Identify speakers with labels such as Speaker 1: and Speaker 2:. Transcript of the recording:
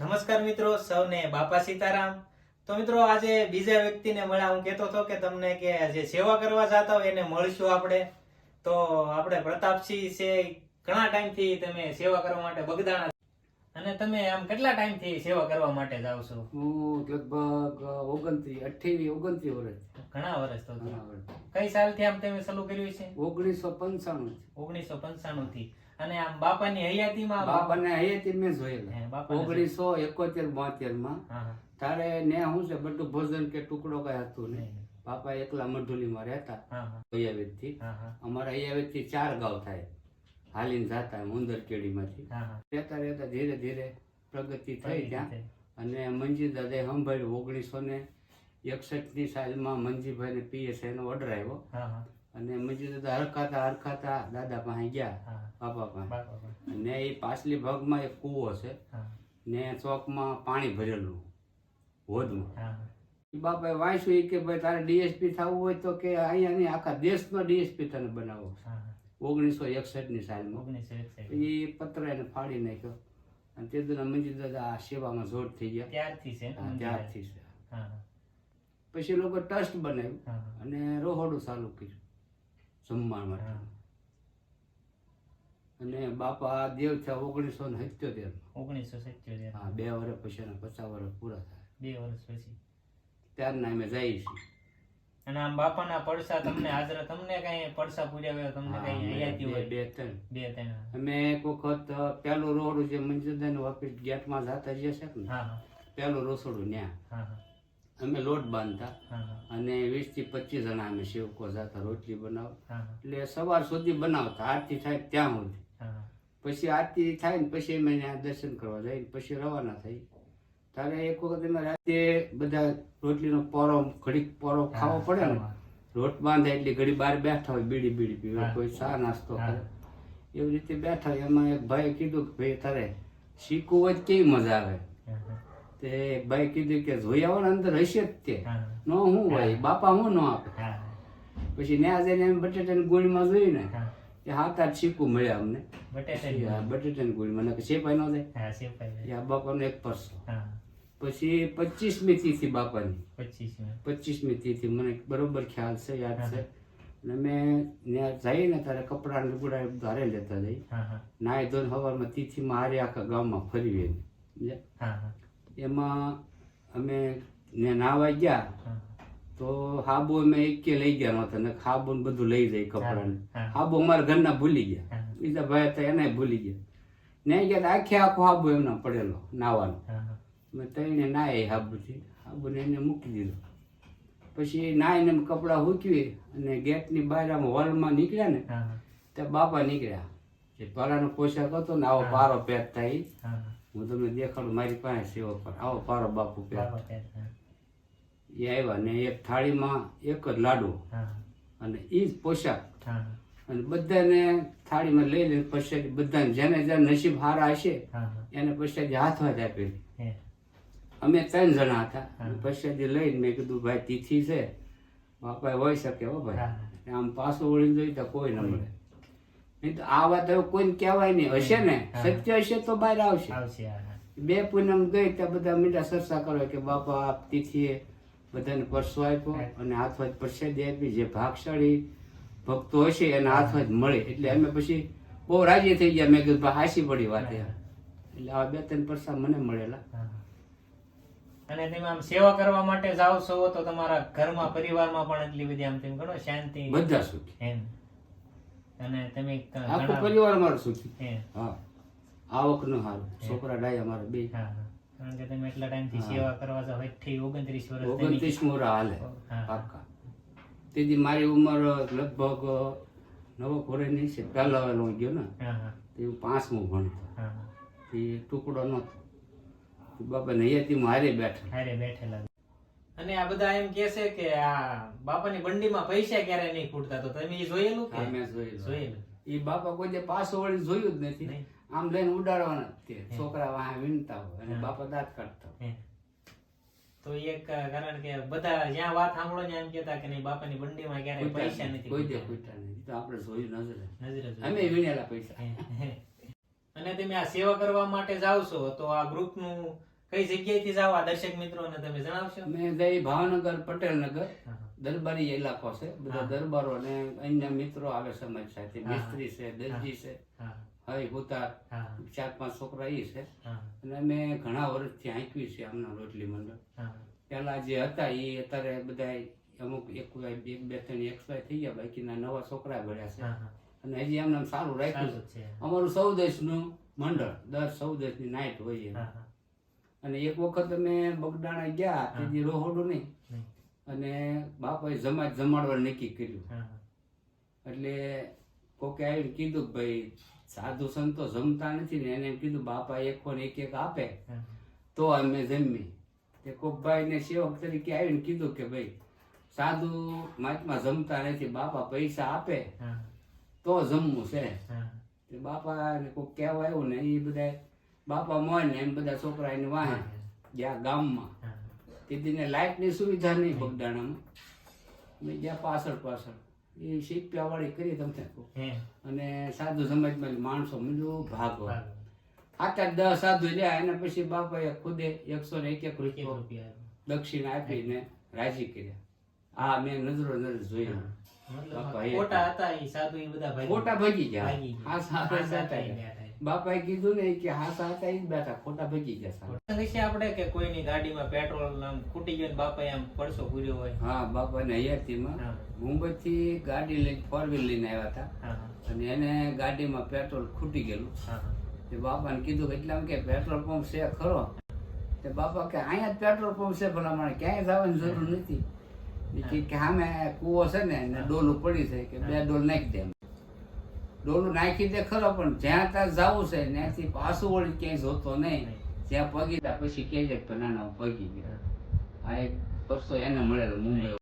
Speaker 1: નમસ્કાર મિત્રો સૌને બાપા સીતારામ. તો મિત્રો આજે બીજા વ્યક્તિને મળ્યા. હું કહેતો હતો કે તમને કે જે સેવા કરવા જતા હોય એને મળશું આપણે. તો આપણે પ્રતાપસિંહ છે ઘણા ટાઈમથી તમે સેવા કરવા માટે બગદાણા અને તમે આમ કેટલા ટાઈમથી સેવા કરવા માટે જાવ છો?
Speaker 2: હું લગભગ ઓગણત્રીસ અઠ્યાવીસ ઓગણત્રીસ વર્ષ
Speaker 1: ઘણા વર્ષ તો કઈ સાલથી આમ તમે શરૂ કર્યું છે?
Speaker 2: ઓગણીસો પંચાણું
Speaker 1: ઓગણીસો પંચાણું થી. અને આમ બાપાની હયાતીમાં
Speaker 2: બાપાને હયાતી મેં જોયેલા. ઓગણીસો એકોતેર
Speaker 1: બોતેરમાં
Speaker 2: તારે ને શું છે બધું ભોજન કે ટુકડો કઈ હતું નહીં. બાપા એકલા મઢુલીમાં રહેતા.
Speaker 1: હા
Speaker 2: થી અમારા અયાવેદથી ચાર ગાવ થાય. હાલીને જતા ઉંદર કેડીમાંથી રહેતા રહેતા ધીરે ધીરે પ્રગતિ થઈ ત્યાં. અને મંજી દાદાએ સંભાળ્યું. ઓગણીસો ને એકસઠની સાલમાં મંજીભાઈ ને પીએસઆઈ નો ઓર્ડર આવ્યો અને મંજી દાદા હરખાતા હરખાતા દાદા પાસે ગયા બાપા પાસે. ને એ પાછલી ભાગમાં એક કૂવો છે ને ચોકમાં પાણી ભરેલું હોદમાં. બાપા બાપાએ વાંચ્યું એ કે ભાઈ તારે ડીએસપી થવું હોય તો કે અહીંયા નહીં આખા દેશનો ડીએસપી તને બનાવો. ઓગણીસો એકસઠ. ની સાલમાં એ પત્ર એને ફાડી નાખ્યો. અને તે દુના મંજી દાદા આ સેવામાં જોડ થઈ ગયા.
Speaker 1: ત્યારથી છે?
Speaker 2: ત્યારથી છે. પછી લોકો ટ્રસ્ટ બનાવ્યું. અને રોહોડું ચાલુ કર્યું. જમવા માટે. અને બાપા દેવ થયા ઓગણીસો ને સિત્યોતેર
Speaker 1: ઓગણીસો સિત્યોતેર
Speaker 2: હા બે વર્ષ પછી અને પચાસ વર્ષ પૂરા થાય.
Speaker 1: બે વર્ષ પછી.
Speaker 2: ત્યારના અમે જઈએ છીએ.
Speaker 1: અને આમ બાપાના પડસા તમને હાજર તમને કઈ પડસા પૂર્યા હોય તમને કઈ હયાતી હોય?
Speaker 2: બે ત્રણ.
Speaker 1: બે ત્રણ.
Speaker 2: અમે એક વખત પેલું રોડ જે મંજુદાન ઓફિસ ગેટમાં જતા જઈએ છે ને? પેલું રસોડું ત્યાં
Speaker 1: હા હા.
Speaker 2: અમે લોટ બાંધતા. અને વીસથી પચીસ જણા અમે સેવકો જતા રોટલી બનાવ
Speaker 1: હા હા.
Speaker 2: એટલે સવાર સુધી બનાવતા. આરતી થાય ત્યાં સુધી. પછી આરતી થાય ને પછી અમે દર્શન કરવા જઈએ પછી રવાના થઈ. તારે એક વખત અમે રાતે બધા રોટલીનો પોરો ઘડીક પોરો ખાવો પડે ને રોટ બાંધે એટલે ઘડી બહાર બેઠા હોય બીડી બીડી પીવે કોઈ ચા નાસ્તો કરે. એવી રીતે બેઠા હોય. એમાં એક ભાઈ કીધું કે ભાઈ તારે શીખવું હોય કેવી મજા આવે? તે બાઈ ભાઈ કીધું કે જોઈ આવો ને અંદર હશે જ તે. નો હું હોય બાપા હું નો આપે. પછી ત્યાં જઈને એમ બટેટાની ગોળીમાં જોયું ને કે હાથ આઠ શીખવું મળ્યા અમને.
Speaker 1: બટેટાની
Speaker 2: ની ગોળીમાં નકર શેપાઈ નો જાય. બાપાનો એક પરસો. પછી પચીસમી તિથિ બાપાની.
Speaker 1: પચીસ
Speaker 2: પચીસમી તિથિ મને બરોબર ખ્યાલ છે યાદ છે. અને મેં ત્યાં જઈએ ને ત્યારે કપડા લુગડા ધારે લેતા જઈ નાય ધોન સવારમાં તિથિમાં હારે આખા ગામમાં ફરી સમજ્યા? એમાં અમે ને નાવા ગયા તો હાબુ અમે એકે લઈ ગયા નહોતા ને હાબુ ને બધું લઈ જાય કપડાને. હાબુ અમારા ઘરના ભૂલી ગયા. બીજા ભાઈ હતા એને ભૂલી ગયા. ને ગયા આખે આખો હાબુ એમના પડેલો નાવાનો. મેં તઈને નાય હાબુથી હાબુને એને મૂકી દીધો. પછી નાઈને કપડાં હૂકવી અને ગેટની બહાર આમ હોલમાં નીકળ્યા ને ત્યાં બાપા નીકળ્યા. જે પારાનો પોશાક હતો ને આવો પારો પહેરતા ઈ.
Speaker 1: હા
Speaker 2: તમને દેખાડું મારી પાસે સેવો પર. આવો પારો બાપુ
Speaker 1: હા.
Speaker 2: એ આવ્યા ને એક થાળીમાં એક જ લાડુ. અને એ જ પોશાક. અને બધાને થાળીમાં લઈ લઈને પછી બધાને જેને જેને નસીબ હારા હશે એને પછી હાથ હાથ આપેલી અમે ત્રણ જણા હતા. પછી લઈને મેં કીધું ભાઈ તિથિ છે. બાપા હોય શકે હો ભાઈ. આમ પાછું વળીને જોઈ તો કોઈ ન મળે. નહીં તો આ વાત હવે કોઈને કહેવાય નહીં. હશે ને? સત્ય હશે તો બહાર આવશે. બે પૂનમ ગઈ ત્યાં બધા મીઠા ચર્ચા કરો કે બાપા આ તિથિએ બધાને પરસો આપ્યો. અને હાથમાં પ્રસાદી આપી જે ભાગશાળી ભક્તો હશે એને હાથમાં જ મળે. એટલે અમે પછી બહુ રાજી થઈ ગયા. મેં કીધું હાસી પડી વાત એટલે આ બે ત્રણ પરસા મને મળેલા.
Speaker 1: અને તેમાં આમ સેવા કરવા માટે જાઓ છો તો તમારા ઘરમાં પરિવારમાં પણ એટલી બધી આમ તેમ ઘણો શાંતિ.
Speaker 2: બધા સુખી.
Speaker 1: એમ. અને તમે
Speaker 2: આખો પરિવાર મારો સુખી.
Speaker 1: હા.
Speaker 2: આવકનું હાલ. છોકરા ડાય અમારા બે.
Speaker 1: હા. કારણ કે તમે એટલા ટાઈમથી સેવા કરવા છો અઠ્ઠી ઓગણત્રીસ વર્ષ
Speaker 2: ઓગણત્રીસ મોરા હાલે.
Speaker 1: હા.
Speaker 2: પાક્કા. તેથી મારી ઉંમર લગભગ નવો ખોરેની છે પહેલા વહેલો હું ગયો ને તે હું પાંચમું ભણતો. એ. ટુકડો નહોતો. બાપા નૈયાથી મારે બેઠા.
Speaker 1: હારે બેઠેલા. અને આ બધા એમ કે છે કે આ બાપાની બંડીમાં પૈસા ક્યારે નહીં ખૂટતા? તો તમે એ જોયેલું કે?
Speaker 2: મેં જોયેલું.
Speaker 1: જોયેલું.
Speaker 2: એ બાપા કોઈ જે પાછો વળી જોયું જ નથી. આમ લઈને ઉડાડવાના તે. છોકરા વાહ વિનતા હોય અને બાપા દાંત કાઢતા હોય.
Speaker 1: તો એક કારણ કે બધા જ્યાં વાત સાંભળો ને એમ કેતા કે નહીં બાપાની બંડીમાં ક્યારે પૈસા નથી.
Speaker 2: કોઈ દે
Speaker 1: ખૂટતા.
Speaker 2: નથી. તો આપણે જોયું નજરે.
Speaker 1: નજરે.
Speaker 2: અમે વીણેલા પૈસા.
Speaker 1: અને તમે આ સેવા કરવા માટે જાવ છો તો આ ગ્રુપનું કઈ જગ્યાએથી જાવ આ દર્શક મિત્રોને તમે જણાવશો?
Speaker 2: મેં જઈ ભાવનગર પટેલનગર
Speaker 1: નગર
Speaker 2: દરબારી ઇલાકો છે. બધા દરબારો ને અન્ય મિત્રો આવે સમાજ સાથે. મિસ્ત્રી છે દરજી છે
Speaker 1: હવે
Speaker 2: હઈ ચાર પાંચ છોકરા એ છે. અને અમે ઘણા વર્ષથી આંકવી છે આમના રોટલી મંડળ. પેલા જે હતા એ અત્યારે બધા અમુક એક એક બે ત્રણ એક્સપાયર થઈ ગયા. બાકીના નવા છોકરા ભર્યા છે. અને હજી એમને સારું રાખ્યું છે. અમારું સૌ સૌદેશનું મંડળ દર સૌદેશની નાઇટ હોય. અને એક વખત અમે બગદાણા ગયા તેથી રોહોડું નહીં. અને બાપાએ જમા જમાડવા નક્કી કર્યું. એટલે કોકે આવીને કીધું કે ભાઈ સાધુ સંતો જમતા નથી ને એને એમ કીધું બાપા એક કોને એક એક આપે. તો અમે જમી તે કોકભાઈ ને સેવક તરીકે આવીને કીધું કે ભાઈ સાધુ મહાત્મા જમતા નથી બાપા પૈસા આપે. તો જમવું છે. બાપા ને કોક કહેવાય આવ્યું ને એ બધા બાપા મોય ને એમ બધા છોકરા એને વાહે ગયા ગામમાં.
Speaker 1: હા.
Speaker 2: તેથી લાઇટની સુવિધા નહીં બગદાણામાં. મેં ગયા પાછળ પાછળ. એ શીપ્યા વાળી કરી તમને અને સાધુ સમાજમાં માણસો મળ્યું ભાગ. આઠ દસ સાધુ લ્યા એના પછી બાપાએ ખુદે એકસો ને એક એક રૂપિયા. દક્ષિણ આપીને રાજી કર્યા. આ મેં નજરો નજર જોયા. એ
Speaker 1: ખોટા હતા ઈ સાધુ એ બધા
Speaker 2: ખોટા ભાગી ગયા. હા
Speaker 1: સાધુ
Speaker 2: હતા. બાપાએ કીધું ને કે હા સાચા જ બેઠા ખોટા ભાગી ગયા
Speaker 1: વિશે આપણે કે કોઈની ગાડીમાં પેટ્રોલ આમ ખૂટી ગયું બાપા બાપાએ આમ પડસો પૂર્યો હોય?
Speaker 2: હા બાપાને હયાતીમાં. મુંબઈથી ગાડી લઈને ફોર વ્હીલ લઈને આવ્યા હતા. અને એને ગાડીમાં પેટ્રોલ ખૂટી ગયેલું. તે બાપાને કીધું કે એટલામાં કે પેટ્રોલ પંપ છે ખરો. તે બાપા કે અહીંયા જ પેટ્રોલ પંપ છે પણ અમારે ક્યાંય જવાની જરૂર નથી. કે હા. સામે કૂવો છે ને ડોલું પડી છે કે બે ડોલ નાખી દે. ડોલું નાખી દે ખરો, પણ જ્યાં ત્યાં જવું છે, ત્યાંથી પાછું વળી ક્યાંય જોતો નહીં. જ્યાં પગી પછી કહે છે કે પગી ગયા. આ એક પરસો એને મળેલો મુંબઈ